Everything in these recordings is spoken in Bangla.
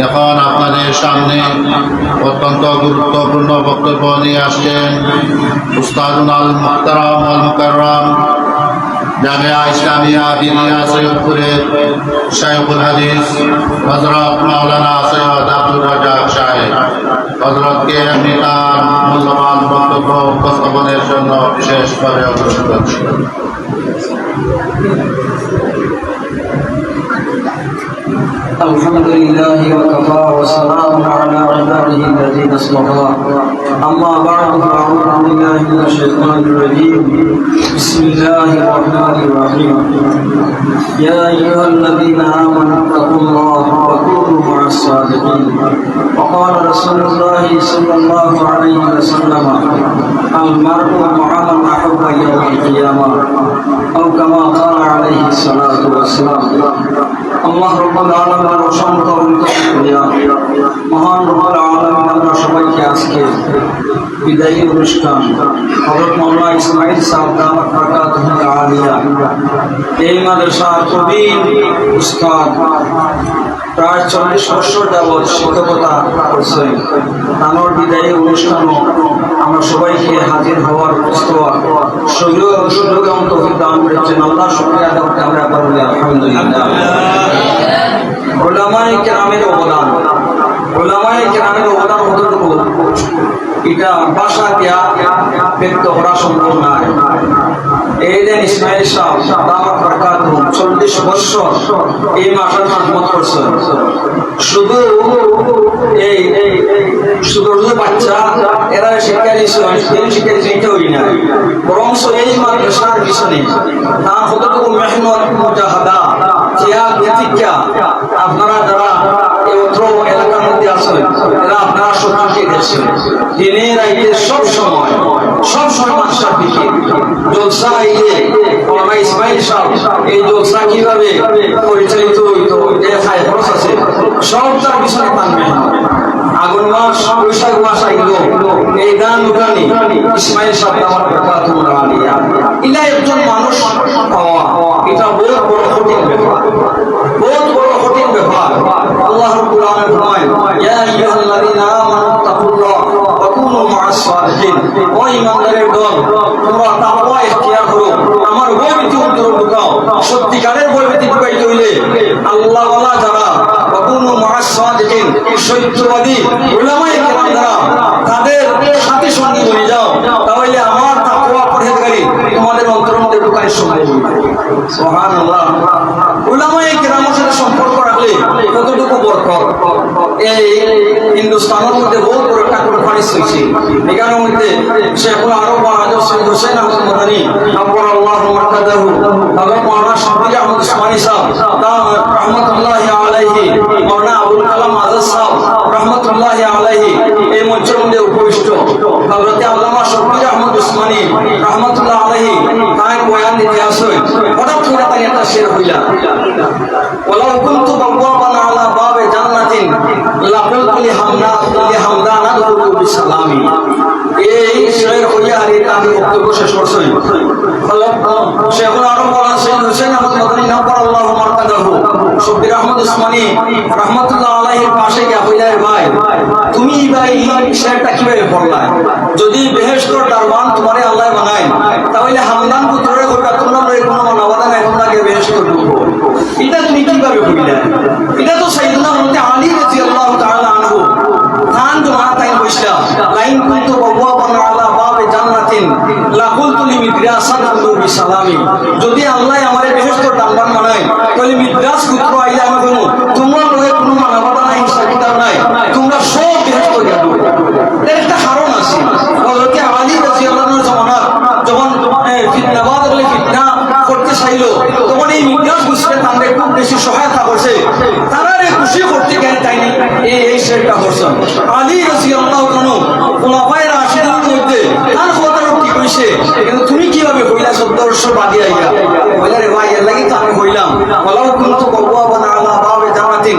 এখন আপনাদের সামনে অত্যন্ত গুরুত্বপূর্ণ বক্তব্য নিয়ে আসছেন উস্তাদুল আল মুখতারাম আল মুকাররাম, জামিয়া ইসলামিয়া দিনিয়া সৈয়দপুরের শাইখুল হাদিস হজরত মাওলানা সৈয়দ আব্দুর রাজাক সাহেব। হজরতকে আমি তার মূল্যবান বক্তব্য উপস্থাপনের জন্য বিশেষভাবে অনুরোধ করছি। الحمد لله وكفى وسلام على عباده الذين اصطفى. أما بعد فاعوذ بالله من الشيطان الرجيم. بسم الله الرحمن الرحيم. يا أيها الذين آمنوا اتقوا الله وكونوا مع الصادقين. وقال رسول الله صلى الله عليه وسلم المرء مع من أحب يوم القيامة. أو كما قال عليه الصلاه والسلام আল্লাহ রব্বুল আলামিনের অসংখ্য করিয়া মহান রব্বুল আলামিন আমরা সবাইকে আজকে বিদায়ী অনুষ্ঠান হযরত মাওলানা ইসমাইল সাহেব দামাত বরকাতুহু আলিয়া এই মাদ্রাসার প্রবীণ উস্তাদ প্রায় চল্লিশ বছর যাবৎ শিক্ষকতা করছেন তানোর বিদায়ী অনুষ্ঠানও আমরা সবাইকে হাজির হওয়ার প্রস্তাব সুযোগ সুযোগ এবং তৌফিক দান করেছেন। আল্লাহ শুকরিয়া করতে আমরা বলি, আলহামদুলিল্লাহ। ওলামায়ে কেরামের অবদান, ওলামায়ে কেরামের অবদান কতটুকু? এটা ভাষা দিয়া ব্যক্ত করা সম্ভব নয়। এই দিন ইসমাইল শাহ দামাত বরকাত চল্লিশ বছর এই মাসের খেদমত করছেন। শুধু এই শুধু বাচ্চা না এই পিছনে কতটুকু মেহনত মুজাহাদা প্রতিজ্ঞা আপনারা যারা অত্র এলাকার মধ্যে আছেন এরা আপনারা দিনের আইতে সব সময় সব সময় মানুষের দিকে জলসা আইলে মৌলানা ইসমাইল সাহেব এই জলসা কীভাবে পরিচালিত হইতো যে খরচ আছে। সব তার পিছনে মেহনত মাস বৈশাখ মাস আইল এই এটা বহুত বড় কঠিন বহুত বড় কঠিন ব্যাপার। আল্লাহ রাব্বুল আলামিন ফরমায়, ইয়া আইয়ুহাল্লাযীনা আমানু তাকুল্লাহ ওয়া কুনু মা'আস সাদিকিন ও ঈমানদারের দল তোমরা তাকওয়া ইখতিয়ার করো। আমার হইলে আল্লাহ যারা সম্পর্ক রাখলে কতটুকু বরকত? এই হিন্দুস্তানের মধ্যে বহুত বড় একটা কনফারেন্স হয়েছে। এখানের মধ্যে শেখুল আরব মহারাজ সৈয়দ হোসেন আল্লাহ হযরত মাওলানা শাফি আহমদ উসমানী সাহেব দাম রহমাতুল্লাহি বক্তব্য শেষ করছি শেখুল আরব সৈয়দ হোসেন আহমদ মদনী নব্বর আল্লাহ মার্কাদাহু শব্বির আহমদ উসমানী ভাই। তুমি ভাই, শেরটা কীভাবে পড়লাই যদি বেহেশতর দারবান তোমারে আল্লাহ বানায় তাহলে হামদান পুত্রের ঘটা তোমরা কোনো মানবতা নাই তোমরাকে বেহেশত ঢুকবো এটা তুমি কীভাবে কইলে এটা তো সাইয়েদনা হযরত আলী রাদিয়াল্লাহু তাআলা আনহু খান জমা তাই বসলা লাইন কুনতু বাওয়াবান আলা বাবে জান্নাতিন লা কুলতু লি মিদ্রাসান আনহু বিসালামি। যদি আল্লাহ আমার বেহস্ত ডাম্বার মানায় তাহলে মিদ্রাস পুত্র আইলে আমার কোনো তোমরা লগে কোনো মানবতা নাই হিসাব কিতাব নাই তোমরা সব বেহেশত যাবে এর একটা কারণ আছে হযরত আলী রাদিয়াল্লাহু আনহু জামানাত যখন ফিতনাবাদ বলে ফিতনা করতে চাইলো তখন এই মিডিয়াস বুঝতে তাদের খুব বেশি সহায়তা করছে তারা রে খুশি করতে গেলে তাই এই এই শেরটা করছেন আলী রাজি আল্লাহ কানু ওলাফায় রাশিদের মধ্যে তার কথা কি কইছে কিন্তু তুমি কীভাবে হইলা চোদ্দ বর্ষ বাদী আইয়া হইলা রে ভাই এর লাগি তো আমি হইলাম বলাও কিন্তু বকুয়া বানা আল্লাহ বাবে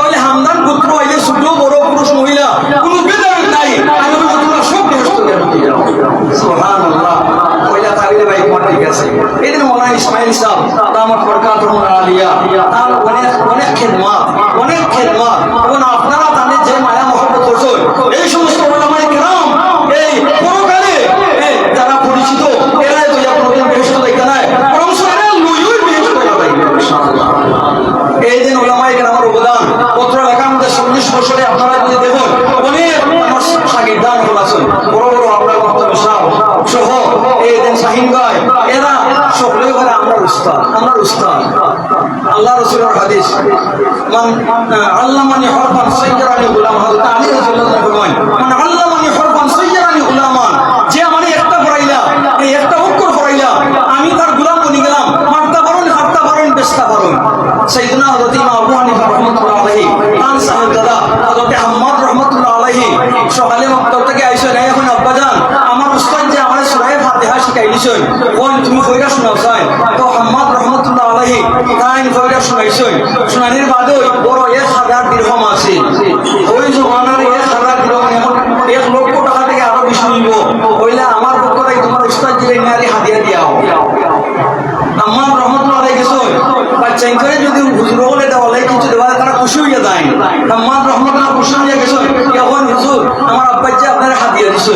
তাহলে হামদান পুত্র আইলে ছোট বড় পুরুষ মহিলা কোনো ভেদাভেদ নাই আমি বলব তোমরা সব বেহস্ত সুবহানাল্লাহ কইলা তাহলে ভাই তোমার ঠিক আছে এদিন মৌলানা ইসমাইল সাহেব দামাত বরকাতুল আলিয়া তার অনেক অনেক খেদমত অনেক খেদমত এবং আপনারা তাদের যে মায়া মহব্বত করছেন এই সমস্ত ওলামায়ে কেরাম এই পরকালে এই যারা পরিচিত এরাই তো যা কোনোদিন বেহেশত দেখতে নাই বরং এরা লুইউই বেহেশত লাগাই ইনশাআল্লাহ এই দিন ওলামায়ে কেরামের অবদান পত্র লেখার মধ্যে চল্লিশ বছরে আপনারা যদি দেখুন অনেক আমার সাগিরদান আছেন বড় বড় আপনার বক্তব্য সাহ সহ এই দিন শাহিন গায় এরা সকলে করে আমরা উস্তাদ, আল্লাহ রসুলের হাদিস, মান, আল্লামানি হরফান সাইয়্যারানি গুলাম হযরত আলী ফরমান মান, আল্লামানি হরফান সাইয়্যারানি গুলামান যে আমারে একটা পড়াইলা একটা অক্ষর পড়াইলা, আমি তার গোলাম বনি গেলাম মারতা পারুন হাঁটতা পারুন বেচতা পারুন সাইয়্যিদনা হযরত ইমাম আবু হানিফা রাহমাতুল্লাহ আলাইহি, তার সাহেব দাদা হযরত আহমদ রাহমাতুল্লাহ আলাইহি, সকালে মক্তব থেকে আইসেন এখন আব্বাজান আমার উস্তাদ যে আমার সূরা ফাতিহা শিখাই দিছেন কোন তুমি কইরা শোনাও চাই তো আহমদ রাহমাতুল্লাহ আলাইহি তাই কইরা শোনাইছেন বাদে বড় এক হাজার দিরহম আছে। ওই জমানার এক হাজার দিরহম এখন এক লক্ষ টাকা থেকে আরও বেশি হইব কইলা আমার পক্ষ তোমার উস্তাদ দিলে নারী হাদিয়া দিয়াও। আমার রহমতুল্লাহ আলাইহি গেছে বাচ্চা করে যদি হুজুর বলে দেওয়া লাগে কিছু দেওয়া তারা খুশি হইয়া যায়। আমার রহমতুল্লাহ খুশি হইয়া গেছে এখন হুজুর, আমার আব্বা আপনার হাদিয়া দিছে।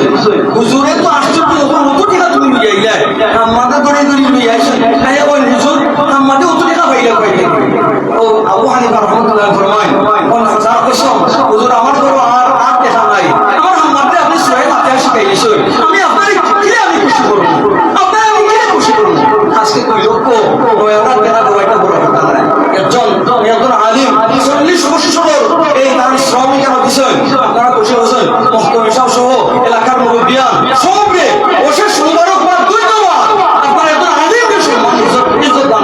হুজুরে তো আশ্চর্য যখন অত টাকা তুমি আইলা আমাদের করে তুমি লইয়া আইছেন তাই ওই হুজুর আমাদের অত টাকা পাইলা পাইলে ও আবু হানিফা রহমতুল্লাহ ফরমান কোন হাজার কসম হুজুর আমার করো আর আর দেখা নাই আমার আমাদের আপনি সহায় হাতে শিখাই দিছেন আমি আপনার কি আমি খুশি করব আপনার আমি কি খুশি করব আজকে কই লক্ষ ওরা তেরা গোয়াটা বড় কথা না একজন একজন আলিম চল্লিশ বছর এই তার শ্রমিক আমার বিষয় আপনারা বসে বসেন মহতম সহ সহ এলাকার মুরব্বিয়ান সব রে বসে সুন্দর করার ধন্যবাদ আপনারা একজন আলিমকে সম্মান ইজ্জত ইজ্জত দান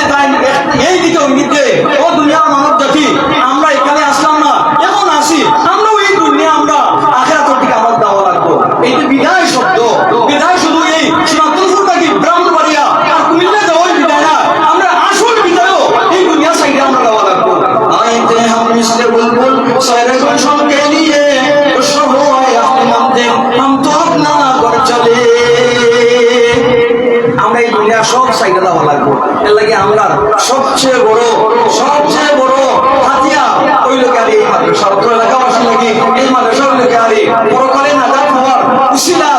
হামলার সবচেয়ে বড় সবচেয়ে বড় হাতিয়া ওই লোকে আর এই মাদ্রাসা এলাকাবাসী লাগে এই মাদ্রাসার লোকে আর এই পরকালে না যাওয়ার উশিলা